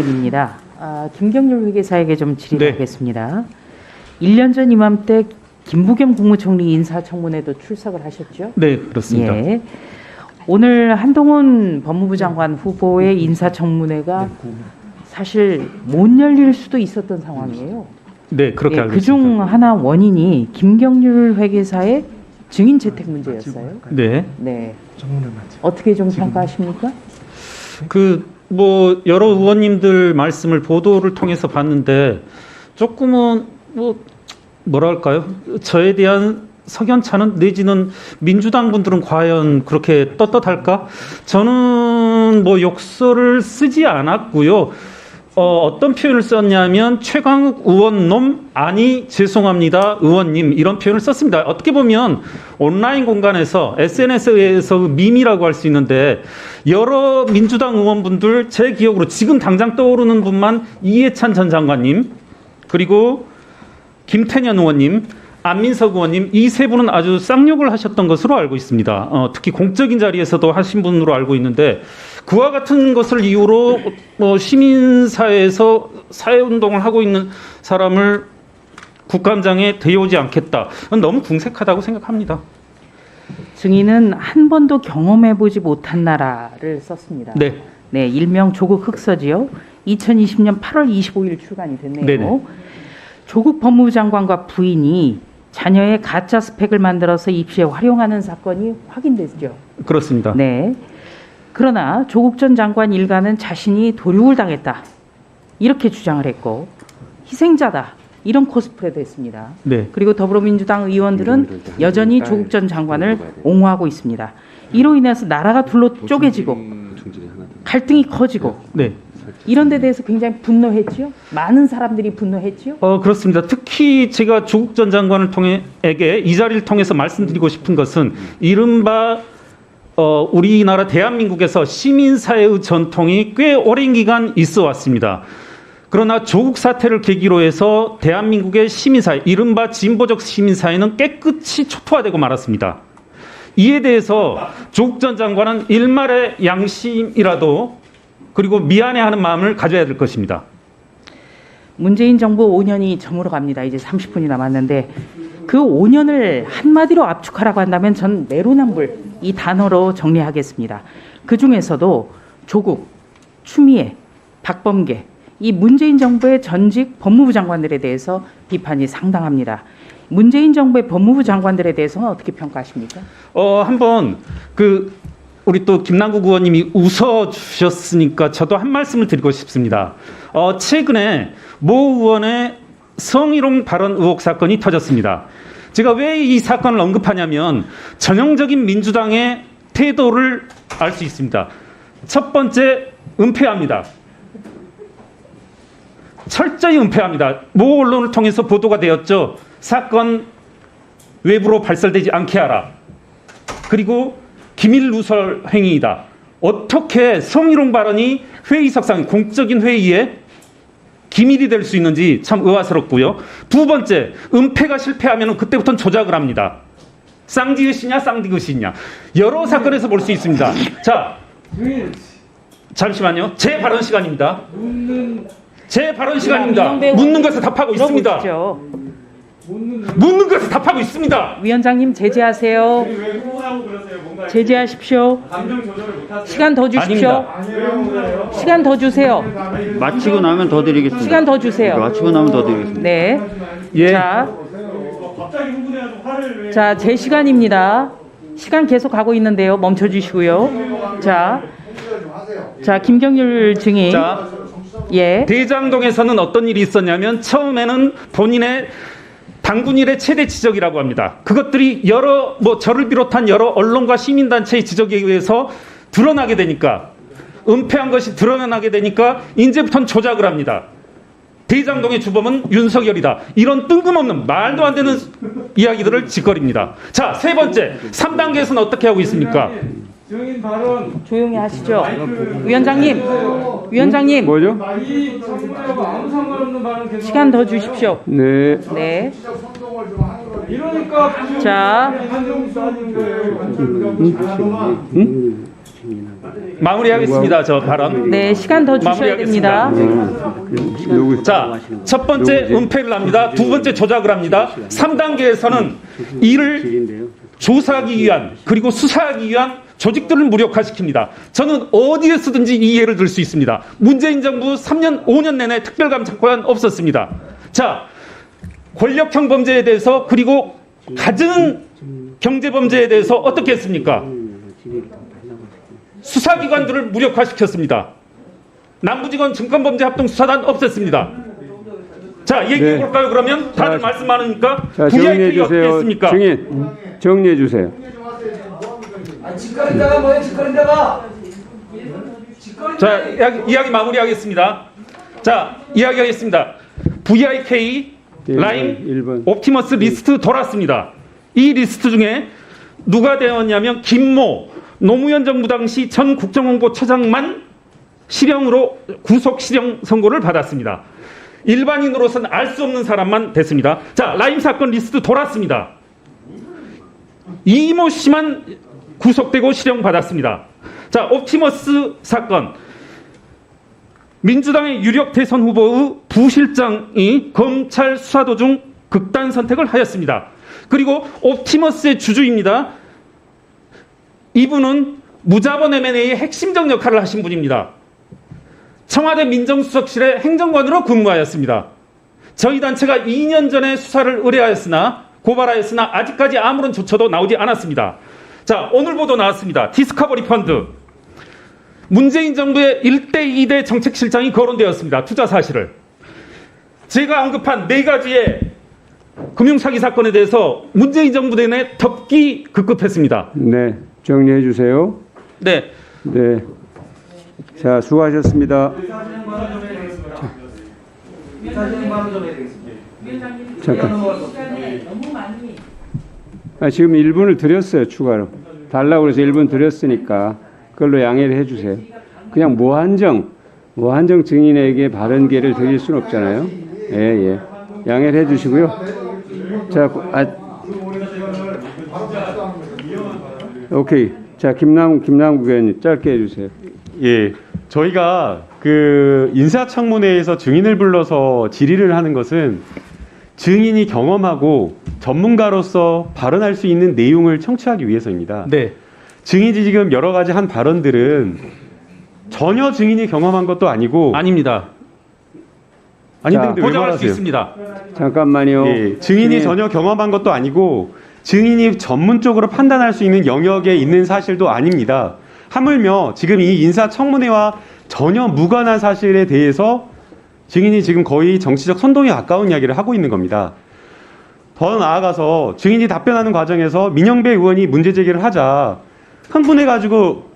입니다. 아, 김경률 회계사에게 좀 네. 질의하겠습니다. 1년 전 이맘때 김부겸 국무총리 인사청문회도 출석을 하셨죠? 네, 그렇습니다. 예. 오늘 한동훈 법무부 장관 후보의 인사청문회가 사실 못 열릴 수도 있었던 상황이에요. 네, 그렇게 알고 그중 있습니다. 하나 원인이 김경률 회계사의 증인 채택 문제였어요. 네. 네. 어떻게 좀 평가하십니까? 그 뭐 여러 의원님들 말씀을 보도를 통해서 봤는데 조금은 뭐 뭐랄까요? 저에 대한 석연찮은 내지는 민주당 분들은 과연 그렇게 떳떳할까? 저는 뭐 욕설을 쓰지 않았고요. 어, 어떤 표현을 썼냐면 최강욱 의원놈 아니 죄송합니다 의원님 이런 표현을 썼습니다. 어떻게 보면 온라인 공간에서 SNS에서 밈이라고 할 수 있는데 여러 민주당 의원분들 제 기억으로 지금 당장 떠오르는 분만 이해찬 전 장관님 그리고 김태년 의원님, 안민석 의원님 이 세 분은 아주 쌍욕을 하셨던 것으로 알고 있습니다. 어, 특히 공적인 자리에서도 하신 분으로 알고 있는데 그와 같은 것을 이유로 뭐 시민사회에서 사회운동을 하고 있는 사람을 국감장에 데려오지 않겠다. 너무 궁색하다고 생각합니다. 증인은 한 번도 경험해보지 못한 나라를 썼습니다. 네. 네, 일명 조국 흑서지요. 2020년 8월 25일 출간이 됐네요. 네네. 조국 법무부 장관과 부인이 자녀의 가짜 스펙을 만들어서 입시에 활용하는 사건이 확인됐죠. 그렇습니다. 네. 그러나 조국 전 장관 일가는 자신이 도륙을 당했다. 이렇게 주장을 했고 희생자다. 이런 코스프레도 했습니다. 네. 그리고 더불어민주당 의원들은 여전히 조국 전 장관을 옹호하고 있습니다. 이로 인해서 나라가 둘로 쪼개지고 갈등이 커지고 네. 이런 데 대해서 굉장히 분노했지요. 많은 사람들이 분노했지요. 어, 그렇습니다. 특히 제가 조국 전 장관을 통해에게 이 자리를 통해서 말씀드리고 싶은 것은 이른바 어, 우리나라 대한민국에서 시민사회의 전통이 꽤 오랜 기간 있어 왔습니다. 그러나 조국 사태를 계기로 해서 대한민국의 시민사회, 이른바 진보적 시민사회는 깨끗이 초토화되고 말았습니다. 이에 대해서 조국 전 장관은 일말의 양심이라도 그리고 미안해하는 마음을 가져야 될 것입니다. 문재인 정부 5년이 저물어 갑니다. 이제 30분이 남았는데 그 5년을 한마디로 압축하라고 한다면 전 내로남불 이 단어로 정리하겠습니다. 그 중에서도 조국, 추미애, 박범계 이 문재인 정부의 전직 법무부 장관들에 대해서 비판이 상당합니다. 문재인 정부의 법무부 장관들에 대해서는 어떻게 평가하십니까? 어, 한번 그 우리 또 김남국 의원님이 웃어 주셨으니까 저도 한 말씀을 드리고 싶습니다. 어, 최근에 모 의원의 성희롱 발언 의혹 사건이 터졌습니다. 제가 왜 이 사건을 언급하냐면 전형적인 민주당의 태도를 알 수 있습니다. 첫 번째 은폐합니다. 철저히 은폐합니다. 모 언론을 통해서 보도가 되었죠. 사건 외부로 발설되지 않게 하라. 그리고 기밀 누설 행위이다. 어떻게 성희롱 발언이 회의석상 공적인 회의에 기밀이 될 수 있는지 참 의아스럽고요. 두 번째, 은폐가 실패하면 그때부터는 조작을 합니다. 쌍디귿이냐 쌍디귿이냐 여러 사건에서 볼 수 있습니다. 자, 잠시만요. 제 발언 시간입니다. 제 발언 시간입니다. 묻는 것에 답하고 있습니다. 묻는 것에 답하고 있습니다. 위원장님 제재하세요. 왜 흥분하고 그러세요? 뭔가 제재하십시오. 감정 조절을 못하세요? 시간 더 주십시오. 아닙니다. 시간 더 주세요. 마치고 나면 더 드리겠습니다. 시간 더 주세요. 마치고 나면 더 드리겠습니다. 네. 예. 자, 갑자기 흥분해가지고 화를 왜? 자, 제 시간입니다. 시간 계속 가고 있는데요. 멈춰 주시고요. 자. 자, 김경률 증인. 자, 예. 대장동에서는 어떤 일이 있었냐면 처음에는 본인의 당군 일의 최대 지적이라고 합니다. 그것들이 여러 뭐 저를 비롯한 여러 언론과 시민단체의 지적에 의해서 드러나게 되니까 은폐한 것이 드러나게 되니까 이제부터는 조작을 합니다. 대장동의 주범은 윤석열이다. 이런 뜬금없는 말도 안 되는 이야기들을 짓거립니다. 자, 세 번째. 3단계에서는 어떻게 하고 있습니까? 증인 발언 조용히 하시죠. 위원장님. 위원장님. 뭐죠? 시간 더 주십시오. 네. 네. 이러니까 자. 거예요. 마무리하겠습니다. 저 발언. 네, 시간 더 주셔야 됩니다. 누구 자, 첫 번째 은폐를 합니다. 두 번째 조작을 합니다. 3단계에서는 이를. 조사하기 위한 그리고 수사하기 위한 조직들을 무력화시킵니다. 저는 어디에 쓰든지 이 예를 들 수 있습니다. 문재인 정부 3년, 5년 내내 특별감찰관 없었습니다. 자, 권력형 범죄에 대해서 그리고 갖은 경제 범죄에 대해서 어떻게 했습니까? 수사기관들을 무력화시켰습니다. 남부지검 증권범죄합동수사단 없앴습니다. 얘기해 네. 볼까요? 그러면 다들 자, 말씀 많으니까 자, 정리해 VIP 어떻게 주세요. 했습니까? 증인, 정리해 주세요. 짓거린다가 뭐야 짓거린다가 자, 이야기, 이야기 마무리하겠습니다. 자, 이야기하겠습니다. VIK 번, 라임 일 번. 옵티머스 리스트 돌았습니다. 이 리스트 중에 누가 되었냐면 김모 노무현 정부 당시 전 국정홍보처장만 실형으로 구속 실형 선고를 받았습니다. 일반인으로서는 알 수 없는 사람만 됐습니다. 자, 라임 사건 리스트 돌았습니다. 이모 씨만 구속되고 실형 받았습니다. 자, 옵티머스 사건. 민주당의 유력 대선 후보의 부실장이 검찰 수사 도중 극단 선택을 하였습니다. 그리고 옵티머스의 주주입니다. 이분은 무자본 M&A의 핵심적 역할을 하신 분입니다. 청와대 민정수석실의 행정관으로 근무하였습니다. 저희 단체가 2년 전에 수사를 의뢰하였으나 고발하였으나 아직까지 아무런 조처도 나오지 않았습니다. 자, 오늘 보도 나왔습니다. 디스커버리 펀드. 문재인 정부의 1대 2대 정책실장이 거론되었습니다. 투자 사실을. 제가 언급한 네 가지의 금융사기 사건에 대해서 문재인 정부 내내 덮기 급급했습니다. 네, 정리해 주세요. 네. 네. 자, 수고하셨습니다. 잠깐. 아, 지금 1분을 드렸어요, 추가로. 달라고 해서 1분 드렸으니까 그걸로 양해를 해 주세요. 그냥 무한정, 무한정 증인에게 발언 기회를 드릴 수는 없잖아요. 예, 예. 양해를 해 주시고요. 자, 아, 오케이. 자, 김남, 김남국 의원님, 짧게 해주세요. 예, 저희가 그 인사청문회에서 증인을 불러서 질의를 하는 것은 증인이 경험하고 전문가로서 발언할 수 있는 내용을 청취하기 위해서입니다. 네. 증인이 지금 여러 가지 한 발언들은 전혀 증인이 경험한 것도 아니고 아닙니다. 아니 자, 근데 왜 보장할 수? 있습니다. 잠깐만요. 예, 증인이 증인- 전혀 경험한 것도 아니고 증인이 전문적으로 판단할 수 있는 영역에 있는 사실도 아닙니다. 하물며 지금 이 인사청문회와 전혀 무관한 사실에 대해서 증인이 지금 거의 정치적 선동에 가까운 이야기를 하고 있는 겁니다. 더 나아가서 증인이 답변하는 과정에서 민영배 의원이 문제 제기를 하자 흥분해가지고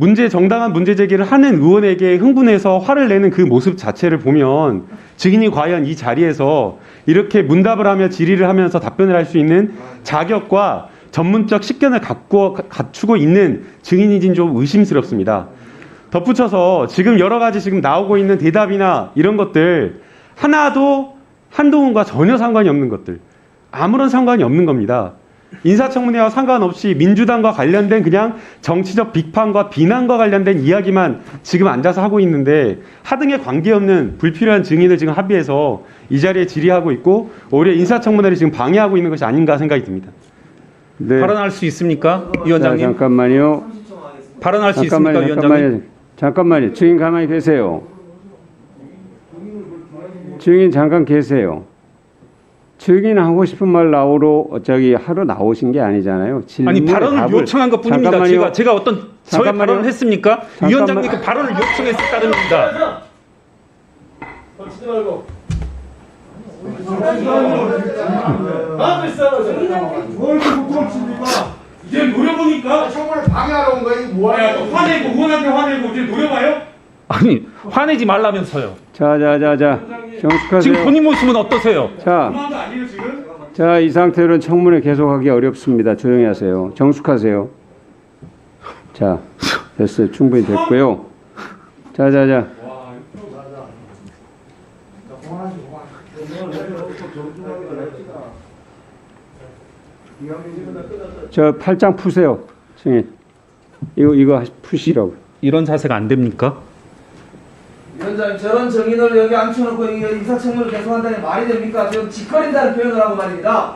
문제 정당한 문제 제기를 하는 의원에게 흥분해서 화를 내는 그 모습 자체를 보면 증인이 과연 이 자리에서 이렇게 문답을 하며 질의를 하면서 답변을 할 수 있는 자격과 전문적 식견을 갖고 갖추고 있는 증인인지는 좀 의심스럽습니다. 덧붙여서 지금 여러 가지 지금 나오고 있는 대답이나 이런 것들 하나도 한동훈과 전혀 상관이 없는 것들 아무런 상관이 없는 겁니다. 인사청문회와 상관없이 민주당과 관련된 그냥 정치적 비판과 비난과 관련된 이야기만 지금 앉아서 하고 있는데 하등에 관계없는 불필요한 증인을 지금 합의해서 이 자리에 질의하고 있고 오히려 인사청문회를 지금 방해하고 있는 것이 아닌가 생각이 듭니다. 네. 발언할 수 있습니까, 자, 위원장님? 잠깐만요. 발언할 수 있습니까, 잠깐만요. 위원장님? 잠깐만요. 잠깐만요. 증인 가만히 계세요. 증인 잠깐 계세요. 증인 하고 싶은 말 나오러 저기 하러 나오신 게 아니잖아요. 아니 질문에 발언을 답을- 요청한 것 뿐입니다. 잠깐만요. 제가 제가 어떤 저의. 발언을 했습니까? 잠깐만. 위원장님 그 발언을 요청했을 따름입니다. 이제 노려보니까 청문을 방해하러 온 거야 이거 뭐야 야, 화내고 의원한테 화내고 이제 노려봐요? 아니 화내지 말라면서요. 자, 자, 자, 자. 정숙하세요. 지금 본인 모습은 어떠세요? 자? 자, 이 상태로는 청문회 계속하기 어렵습니다. 조용히 하세요. 정숙하세요. 자, 됐어요. 충분히 됐고요. 자, 자, 자. 저 팔짱 푸세요. 승인. 이거 이거 푸시라고. 이런 자세가 안 됩니까? 위원장님 저런 정인을 여기 앉혀놓고 이 인사청문을 계속한다니 말이 됩니까? 지금 짓거린다는 표현을 하고 말입니다.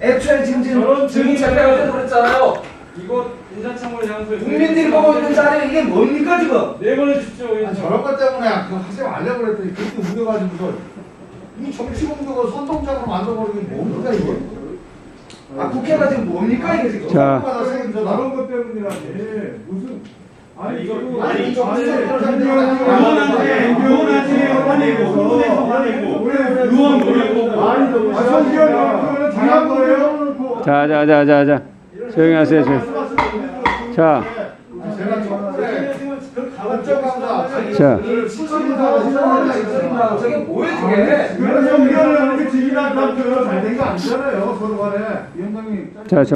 애초에 지금 지금 증인 채택할 때도 그랬잖아요. 이거 인사청문회 장소에 국민들이 보고 있는 자리에 이게 뭡니까 지금? 내보내 주십시오. 아니, 저런 것 때문에 그거 하지 말려고 그랬더니 그렇게 우겨가지고서 이 정치 공격을 선동작으로 만들어버리는 게 뭡니까 이게? 아 국회가 지금 뭡니까 이게 지금? 자. 생긴다. 것 때문이라니 무슨 아니 이거 아니, 의원한테 의원한테 화내고 홍보대에서 화내고 아, 당한 거예요? 자자자자자 조용히 하세요. 조용히. 자, 자. 저게 뭐예요 저게? 그래서 의견을 이렇게 지기나 그런 잘된 거 아니잖아요 서로 간에 위원장님 자, 저